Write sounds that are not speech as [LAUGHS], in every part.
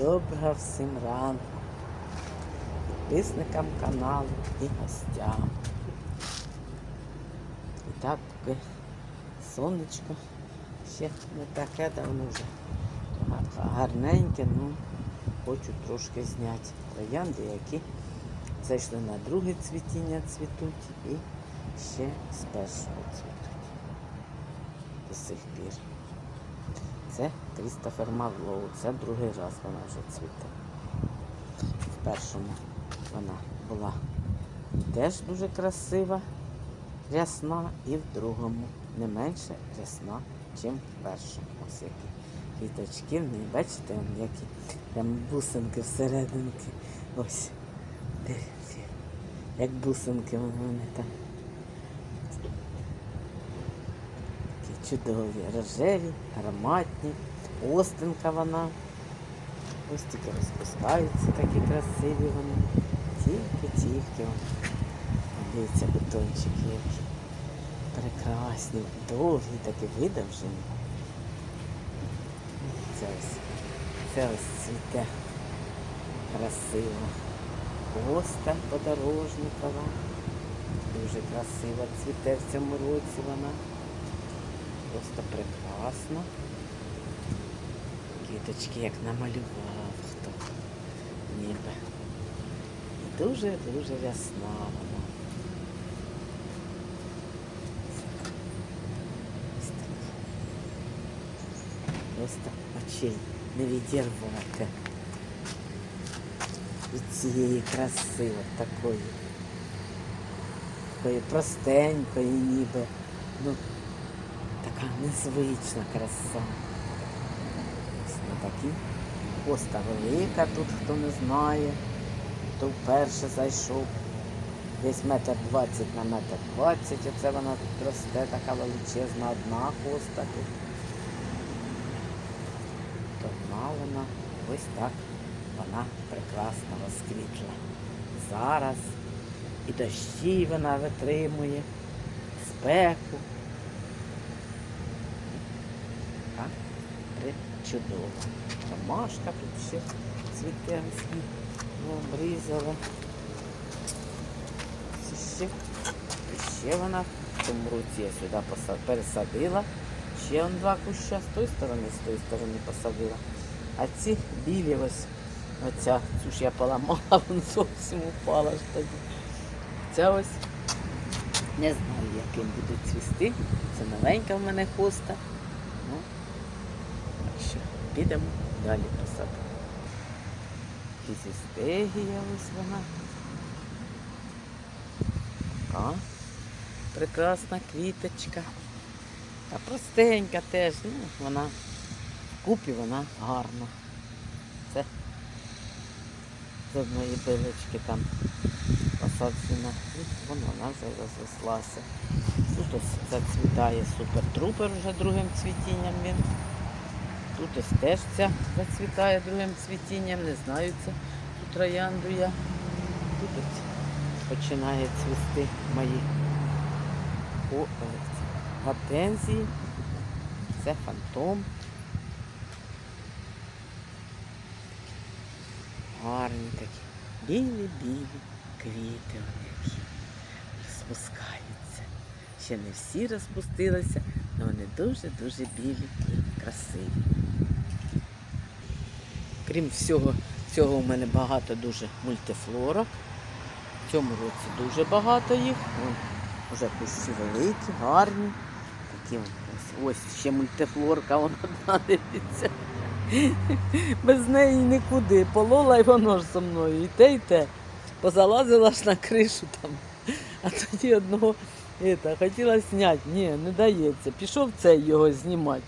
Доброго всім ранку. Підписникам каналу і гостям. І так, поки сонечко ще не таке давно вже. Гарненьке, ну хочу трошки зняти троянди, які зайшли на друге цвітіння цвітуть і ще з першого цвітуть. До сих пір. Це Крістофер Марлоу. Це другий раз вона вже цвіте. В першому вона була теж дуже красива, рясна, і в другому не менше рясна, ніж в першому. Ось які квіточки в неї. Бачите, які там бусинки всерединки. Ось. Дивіться, як бусинки вони там. Такі чудові, рожеві, ароматні, остинка вона. Ось тільки розпускаються такі красиві вони. Тільки-тільки. Дивіться, бутончики які. Прекрасні, довгі, такі видовжені. Це ось, це ось цвіте красиво. Хоста подорожникова. Дуже красиво цвіте в цьому році вона. Просто прекрасно. Квіточки як намалював хто. Ніби. І дуже-дуже рясна вона. Ось так. Просто очей не відірвати від цієї краси от такої. Такої простенької ніби. Ну, така незвична краса. Ось на такі. Коста велика, тут хто не знає, хто вперше зайшов. Десь метр двадцять на метр двадцять. Оце вона тут росте, така величезна одна хоста тут. Одна вона ось так вона прекрасно розквітла. Зараз і дощі вона витримує, спеку. Так, причудово. Ромашка тут ще цвіте обрізала. Ось ще, ще вона в цьому році я сюди пересадила. Ще он два куща з тої сторони, з тої сторони посадила. А ці білі ось, оця, цю ж я поламала, [LAUGHS] вон зовсім упала ж тоді. Ця ось не знаю, яким будуть цвісти. Це новенька в мене хоста. Ну, підемо далі посадимо. Фізістегія ось вона. А, прекрасна квіточка. Та простенька теж, ну, вона вкупі вона гарна. Це з одної билочки там посаджена. І вон вона вже розвеслася. Тут ось зацвітає супер-трупер вже другим цвітінням він. Тут ось теж зацвітає другим цвітінням, не знаю це ту троянду я. Тут ось починає цвісти мої о, гортензії. Це фантом. Гарні такі. Білі-білі квіти вони які розпускаються. Ще не всі розпустилися, але вони дуже-дуже білі красиві. Крім всього, цього у мене багато дуже мультифлорок. В цьому році дуже багато їх. Вже кущі великі, гарні. Такі ось, ось ще мультифлорка, вона дивиться. Без неї нікуди. Полола і воно ж зі мною. І те, і те. Позалазила ж на кришу там. А тоді одного это, хотіла зняти. Ні, не дається. Пішов цей його знімати.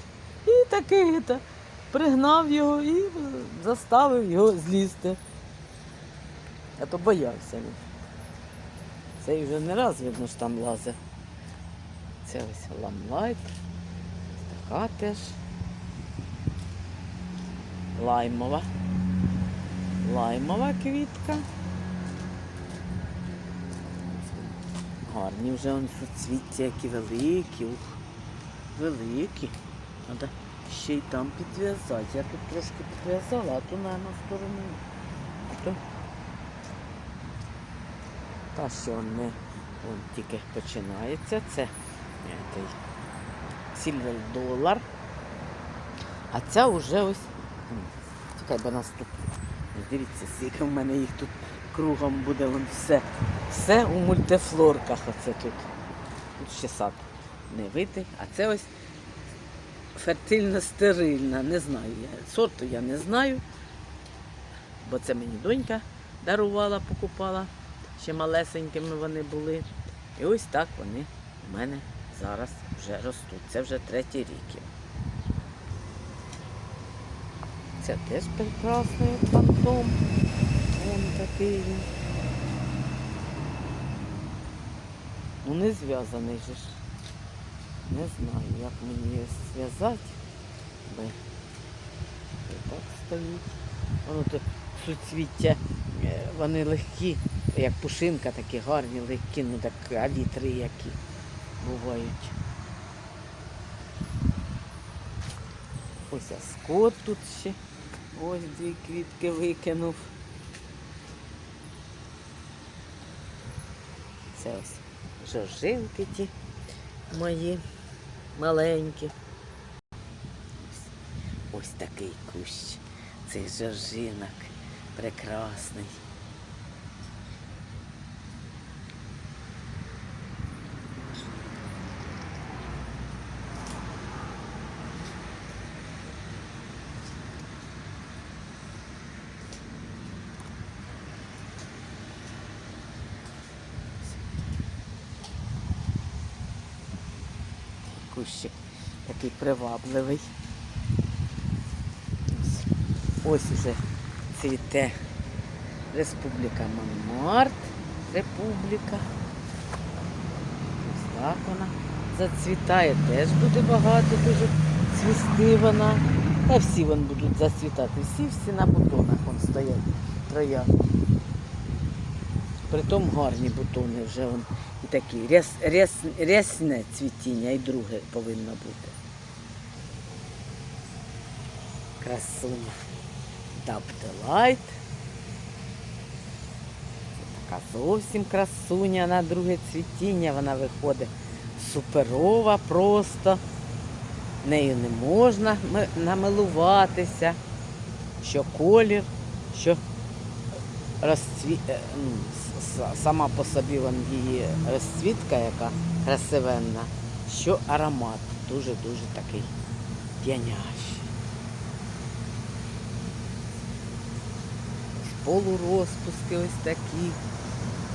І таки это, пригнав його і заставив його злізти. А то боявся він. Цей вже не раз видно, що там лазить. Це ось ламлайт. Така теж. Лаймова. Лаймова квітка. Гарні вже он суцвіття, які великі. Ух, великі. Треба ще й там підв'язати. Я тут трошки підв'язала, а то, в сторону. Та що не тільки починається. Це той Silver А ця вже ось. Чекай, бо нас. Дивіться, скільки в мене їх тут кругом буде вон все. Все у мультифлорках оце тут. Тут ще сад не витий. А це ось фертильно-стерильна. Не знаю я. Сорту я не знаю. Бо це мені донька дарувала, покупала. Ще малесенькими вони були. І ось так вони у мене зараз вже ростуть. Це вже третій рік. Це теж прекрасний фантом. Вон такий. Ну не зв'язаний же ж. Не знаю, як мені його зв'язати. Так стоїть. Воно то суцвіття, е, вони легкі, як пушинка, такі гарні, легкі, ну так а літри які бувають. Ось а скот тут ще. Ось дві квітки викинув. Це ось жоржилки ті мої маленькі. Ось, ось такий кущ. Цей жоржинок прекрасний. Кущик такий привабливий. Ось, уже цвіте Республіка Монмарт. Республіка. Ось так вона зацвітає. Теж буде багато дуже цвісти вона. Та всі вони будуть зацвітати. Всі всі на бутонах вон стоять троя. Притом гарні бутони вже вон такі. Ряс, ряс, рясне цвітіння і друге повинно бути. Красуня. Dub Delight. Така зовсім красуня на друге цвітіння. Вона виходить суперова просто. Нею не можна намилуватися. Що колір, що розцві... сама по собі вон її розцвітка, яка красивенна, що аромат дуже-дуже такий п'янящий. Полурозпуски ось такі,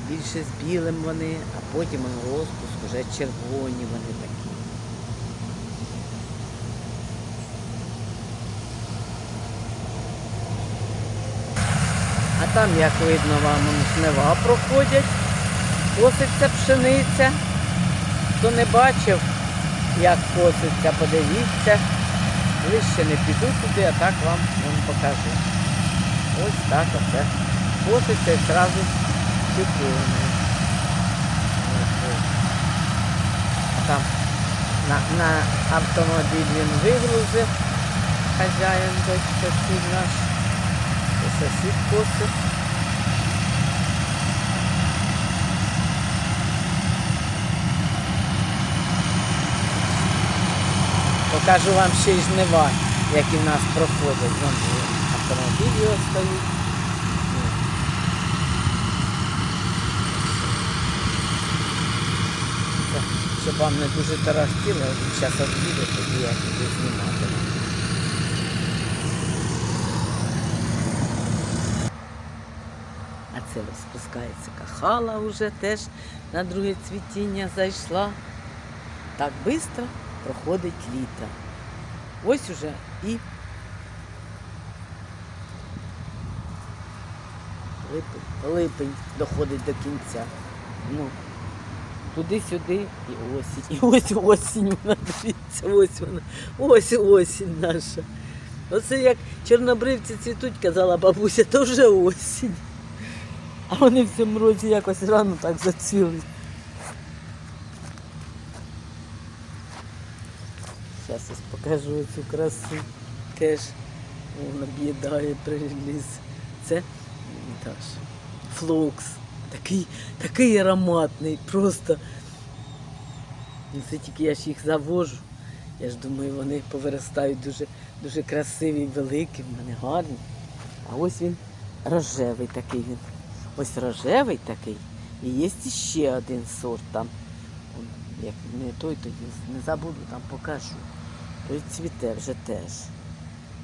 більше з білим вони, а потім розпуск вже червоні вони такі. Там, як видно, вам жнива проходять, коситься пшениця. Хто не бачив, як коситься, подивіться. Ближче не піду туди, а так вам вон покажу. Ось так оце. Коситься і одразу чекуємо. А там на, на автомобіль він вигрузив. Хазяїн десь наш. І сусід косить. Покажу вам ще й жнива, які в нас проходять. Вон автомобіль його стоїть. Щоб вам не дуже тарахтіло, зараз від'їде, тоді я буду знімати. А це розпускається кахала вже теж на друге цвітіння зайшла. Так швидко проходить літо. Ось уже і липень, липень доходить до кінця. Ну, туди-сюди і осінь. І ось осінь вона, дивіться, ось вона, ось осінь наша. Оце як чорнобривці цвітуть, казала бабуся, то вже осінь. А вони в цьому році якось рано так зацвіли. Зараз ось покажу цю красу. Теж він об'їдає приліз. Це флокс. Такий, такий ароматний, просто. Ну, Це тільки я ж їх завожу. Я ж думаю, вони повиростають дуже, дуже красиві, великі, в мене гарні. А ось він рожевий такий він. Ось рожевий такий. І є ще один сорт там. Як не той, тоді не забуду, там покажу. Той цвіте вже теж.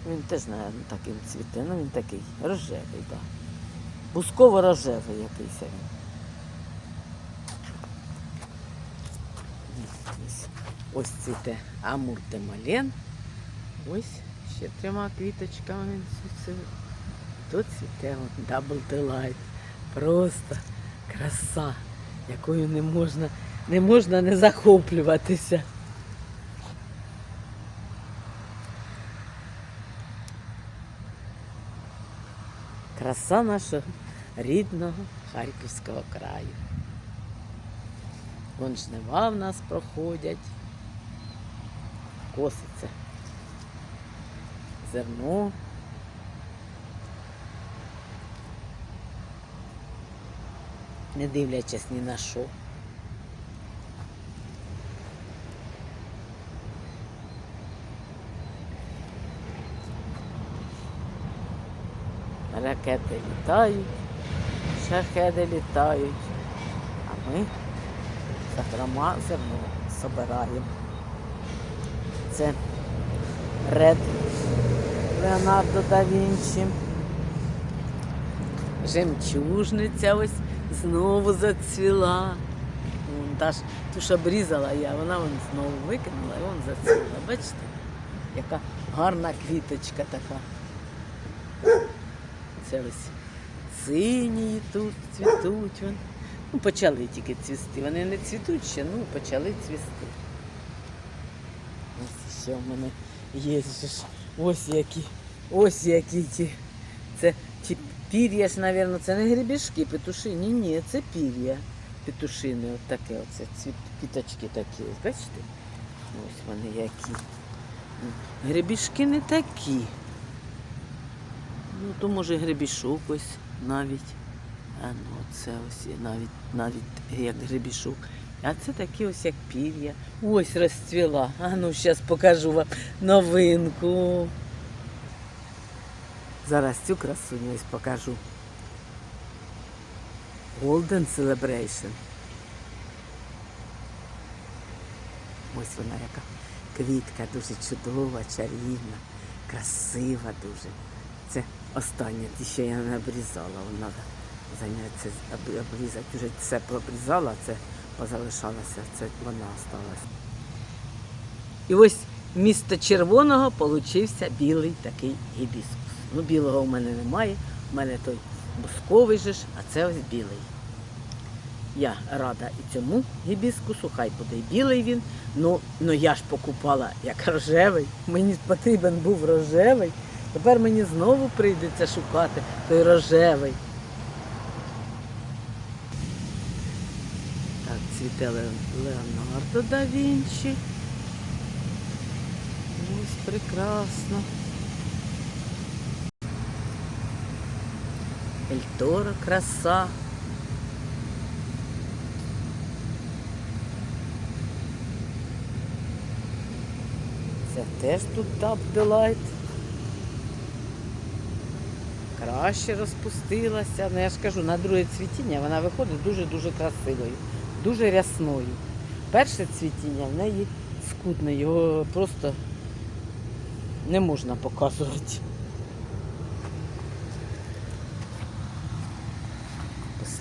Він теж, мабуть, таким цвіте, ну він такий рожевий, так. Да. Бусково-рожевий якийсь він. Ось, цвіте Амур Мален. Ось ще трьома квіточками він цвіте. Тут цвіте Double Delight. Просто краса, якою не можна, не можна не захоплюватися. Краса нашого рідного Харківського краю. Вон жнива в нас проходять. Коситься. Зерно. Не дивлячись ні на що. Ракети літають, шахеди літають, а ми Захрома зерно собираємо. Це Ред Леонардо да Вінчі. Жемчужниця ось знову зацвіла. Вон, та ж, ту ж обрізала я, вона вон знову викинула і вон зацвіла. Бачите, яка гарна квіточка така. Це ось сині тут цвітуть. Вон. Ну, почали тільки цвісти. Вони не цвітуть ще, ну почали цвісти. Ось ще в мене є. Ось які. Ось які ті. Це пір'я ж, мабуть, це не грібішки, петушині. Ні, це пір'я петушини. От таке оце квіточки такі. Бачите? Ось вони які. Гребішки не такі. Ну, то може гребішок ось навіть. А ну це ось навіть навіть як гребішок. А це такі ось як пір'я. Ось розцвіла. А ну зараз покажу вам новинку. Зараз цю красуню ось покажу. Golden Celebration. Ось вона яка квітка, дуже чудова, чарівна, красива дуже. Це остання, ті ще я не обрізала, вона зайнятися обрізати. Вже все пообрізала, це позалишалося, це вона осталась. І ось місто червоного получився білий такий гібіскус. Ну, білого у мене немає, у мене той бусковий же ж, а це ось білий. Я рада і цьому гібіскусу, хай буде і білий він. Ну, ну я ж покупала як рожевий. Мені потрібен був рожевий. Тепер мені знову прийдеться шукати той рожевий. Так, цвіте Леонардо да Вінчі. Ось прекрасно. Ельтора краса. Це теж тут Dub Delight. Краще розпустилася. Ну я ж кажу, на друге цвітіння вона виходить дуже-дуже красивою, дуже рясною. Перше цвітіння в неї скудне, його просто не можна показувати.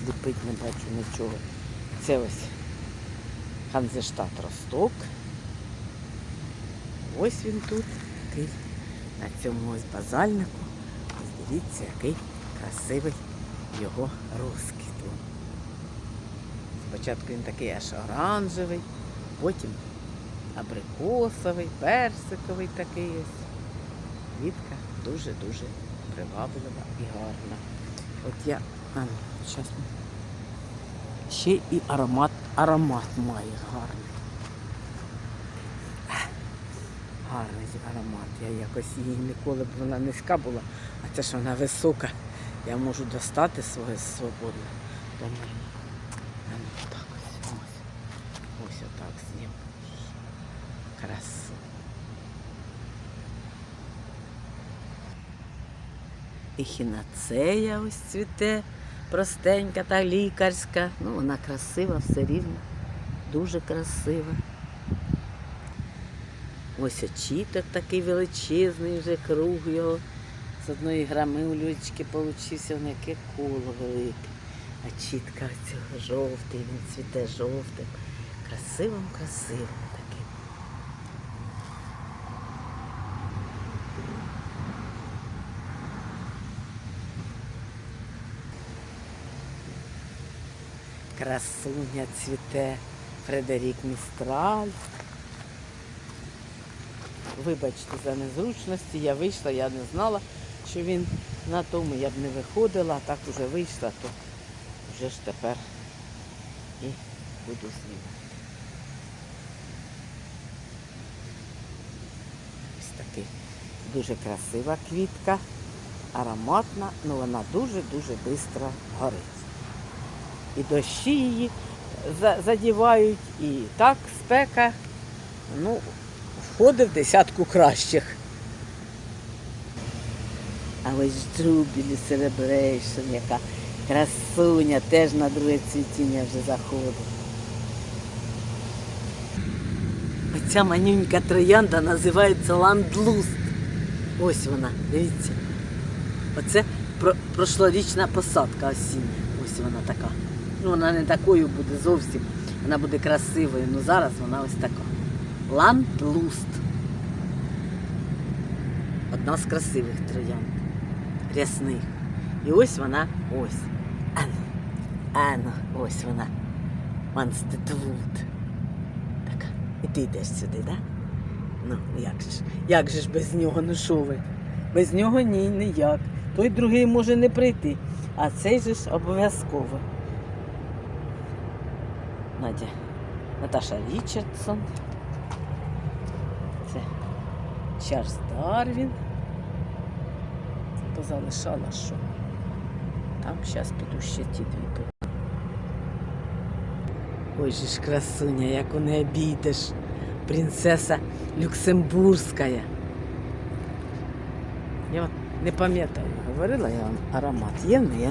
Посліпить не бачу нічого. Це ось Ханзештат Росток. Ось він тут, такий, на цьому ось базальнику. Ось дивіться, який красивий його розквіт. Вон. Спочатку він такий аж оранжевий, потім абрикосовий, персиковий такий ось. Квітка дуже-дуже приваблива і гарна. От я, ну. Ще і аромат, аромат має гарний. гарний аромат. Я якось її ніколи б вона низька була, а це ж вона висока. Я можу достати своє свободно. Думаю, а ну так ось, ось. Ось отак зніму. Красу. І хінацея ось цвіте, простенька та лікарська. Ну, вона красива все рівно. Дуже красива. Ось очіток такий величезний, вже круг його. З одної грами у Людочки получився він яке коло велике. А чітка цього жовтий, він цвіте жовтим. Красивим, красивим таким. Красуня цвіте Фредерік Містраль. Вибачте за незручності, я вийшла, я не знала, що він на тому я б не виходила, а так уже вийшла, то вже ж тепер і буду знімати. Ось такий дуже красива квітка, ароматна, але вона дуже-дуже швидко горить. І дощі її задівають, і так спека. Ну, входить в десятку кращих. А ось Джубілі Celebration, яка красуня, теж на друге цвітіння вже заходить. Оця манюнька троянда називається ландлуст. Ось вона, дивіться. Оце про- прошлорічна посадка осіння. Ось вона така. Ну, вона не такою буде зовсім. Вона буде красивою. Ну зараз вона ось така. Ландлуст. Одна з красивих троянд. Рясних. І ось вона ось. Ано. Ано. Ось вона. Манстетвуд. Така. І ти йдеш сюди, так? Да? Ну, як же ж? Як же ж без нього? Ну що ви? Без нього ні, ніяк. Той другий може не прийти, а цей же ж обов'язково. Надя. Наташа Річардсон. Це Чарльз Дарвін. Це позалишала що. Там зараз піду ще ті дві. Ой же ж красуня, у неї обійдеш. Принцеса Люксембурзька. Я от не пам'ятаю, говорила я вам аромат. Є в неї?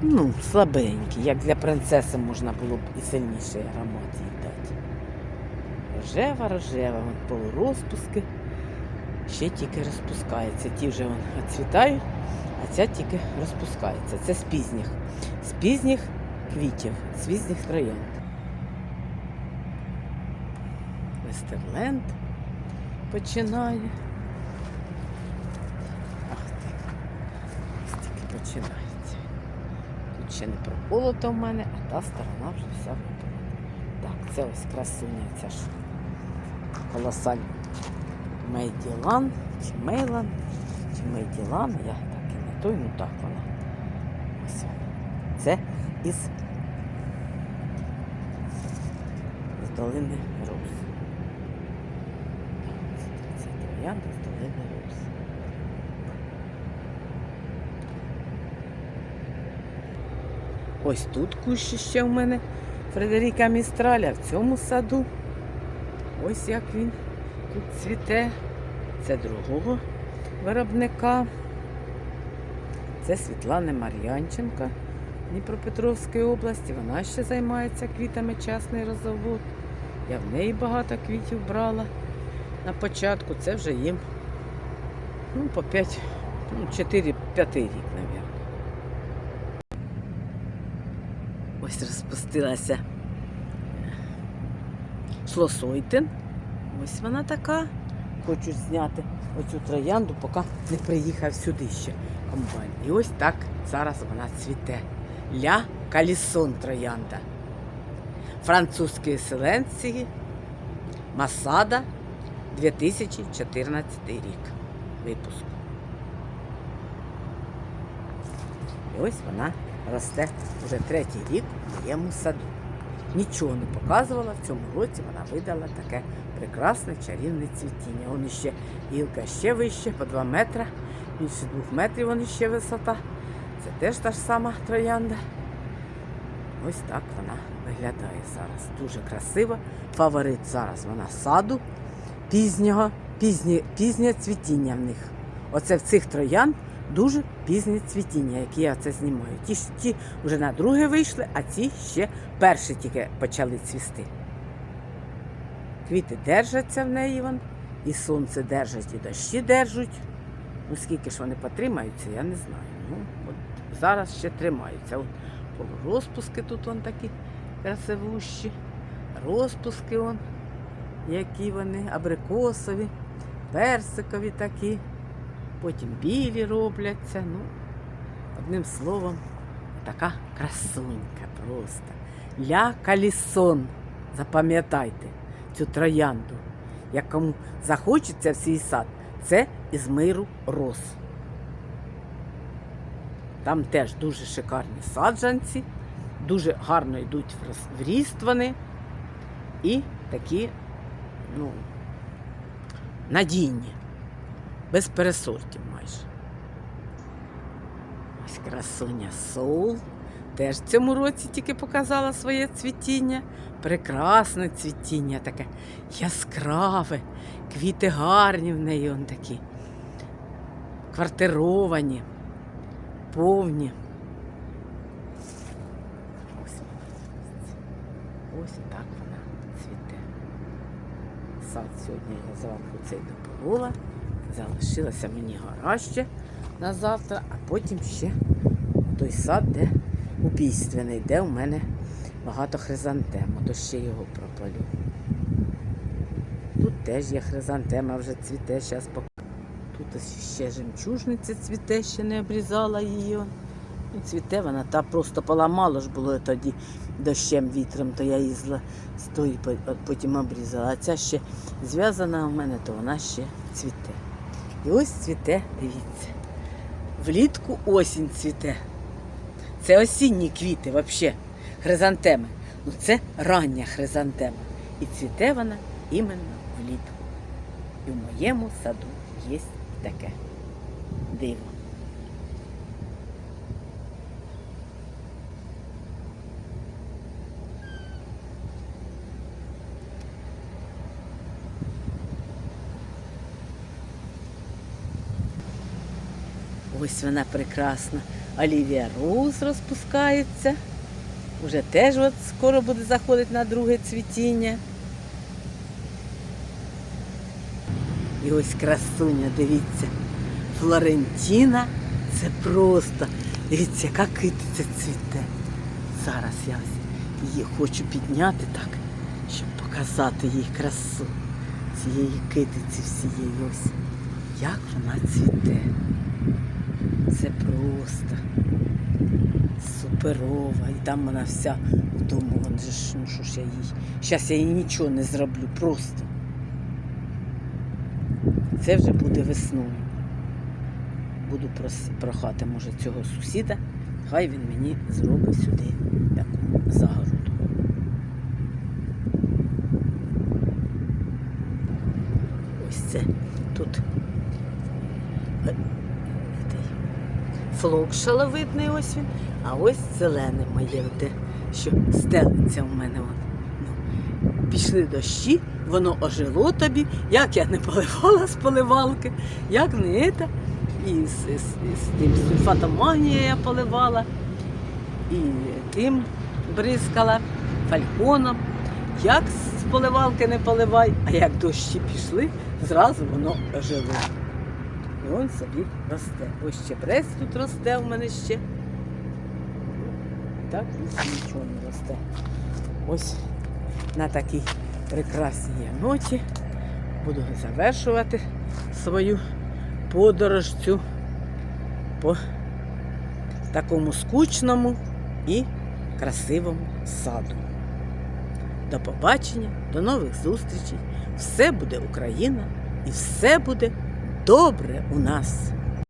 Ну, слабенький, як для принцеси можна було б і сильніший аромат їй дати. Рожева, рожева, вон полурозпуски. Ще тільки розпускається. Ті вже вон відцвітають, а ця тільки розпускається. Це з пізніх. З пізніх квітів, з пізніх троянд. Вестерленд починає. Ах ти. Ось тільки починається. Тут ще не проколото в мене, а та сторона вже вся випала. Так, це ось красуня, ця ж колосальна. Мейділан, чи Мейлан, чи Мейділан, я так і не той, ну так вона. Ось. Це із, з долини Роз. Це троянда з долини Роз. Ось тут кущі ще в мене Фредеріка Містраля в цьому саду. Ось як він тут цвіте. Це другого виробника. Це Світлана Мар'янченка Дніпропетровської області. Вона ще займається квітами частний розовод. Я в неї багато квітів брала на початку. Це вже їм ну, по 5, ну, 4-5 рік, мабуть. Ось розпустилася шлосойтен. Ось вона така. Хочу зняти оцю троянду, поки не приїхав сюди ще комбайн. І ось так зараз вона цвіте. Ля Калісон троянда. Французькі селенції. Масада 2014 рік. Випуску. І ось вона росте вже третій рік в моєму саду. нічого не показувала. В цьому році вона видала таке прекрасне чарівне цвітіння. Вон іще гілка ще вище, по 2 метри, більше 2 метрів вон іще висота. Це теж та ж сама троянда. Ось так вона виглядає зараз. Дуже красива. Фаворит зараз вона саду пізнього, пізнє, пізнє цвітіння в них. Оце в цих троян дуже пізнє цвітіння, які я це знімаю. Ті, ті вже на друге вийшли, а ці ще перші тільки почали цвісти. Квіти держаться в неї вон, і сонце держать, і дощі держать. Ну скільки ж вони потримаються, я не знаю. Ну, от зараз ще тримаються. От полурозпуски тут вон такі красивущі, розпуски вон, які вони, абрикосові, персикові такі, потім білі робляться. Ну, одним словом, така красунька просто. Ля калісон. Запам'ятайте цю троянду. Як кому захочеться в свій сад, це із миру роз. Там теж дуже шикарні саджанці, дуже гарно йдуть в ріст вони і такі, ну, надійні, без пересортів майже. Ось красуня Соул. Теж в цьому році тільки показала своє цвітіння. Прекрасне цвітіння, таке яскраве, квіти гарні в неї он такі. Квартировані, повні. Ось, ось так вона цвіте. Сад сьогодні я зранку цей дополола. Залишилася мені гора на завтра, а потім ще той сад, де убійственний, де у мене багато хризантем, то ще його пропалю. Тут теж є хризантема, вже цвіте, зараз пок... Тут ще жемчужниця цвіте, ще не обрізала її. Ну, цвіте вона, та просто поламало ж було тоді дощем, вітром, то я їздила з тої, потім обрізала. А ця ще зв'язана у мене, то вона ще цвіте. І ось цвіте, дивіться. Влітку осінь цвіте. Це осінні квіти, взагалі, хризантеми. Ну це рання хризантема. І цвіте вона іменно влітку. І в моєму саду є таке диво. Ось вона прекрасна. Олівія Роуз розпускається. Уже теж от скоро буде заходити на друге цвітіння. І ось красуня, дивіться. Флорентіна це просто. Дивіться, яка китиця цвіте. Зараз я її хочу підняти так, щоб показати їй красу цієї китиці всієї ось. Як вона цвіте. Це просто суперова. І там вона вся в тому, вон же ж, ну що ж я їй. Зараз я їй нічого не зроблю, просто. Це вже буде весною. Буду прохати, може, цього сусіда, хай він мені зробить сюди таку загороду. Ось це тут е, цей флок шаловидний ось він, а ось зелене моє, те, що стелиться у мене. Ну, пішли дощі, воно ожило тобі, як я не поливала з поливалки, як не це. І з, з, з тим сульфатом магнія я поливала, і тим бризкала, фальконом. Як з поливалки не поливай, а як дощі пішли, зразу воно ожило. І він собі росте. Ось чебрець тут росте у мене ще. Так, більше нічого не росте. Ось на такій прекрасній ноті буду завершувати свою подорож цю по такому скучному і красивому саду. До побачення, до нових зустрічей. Все буде Україна і все буде добре у нас.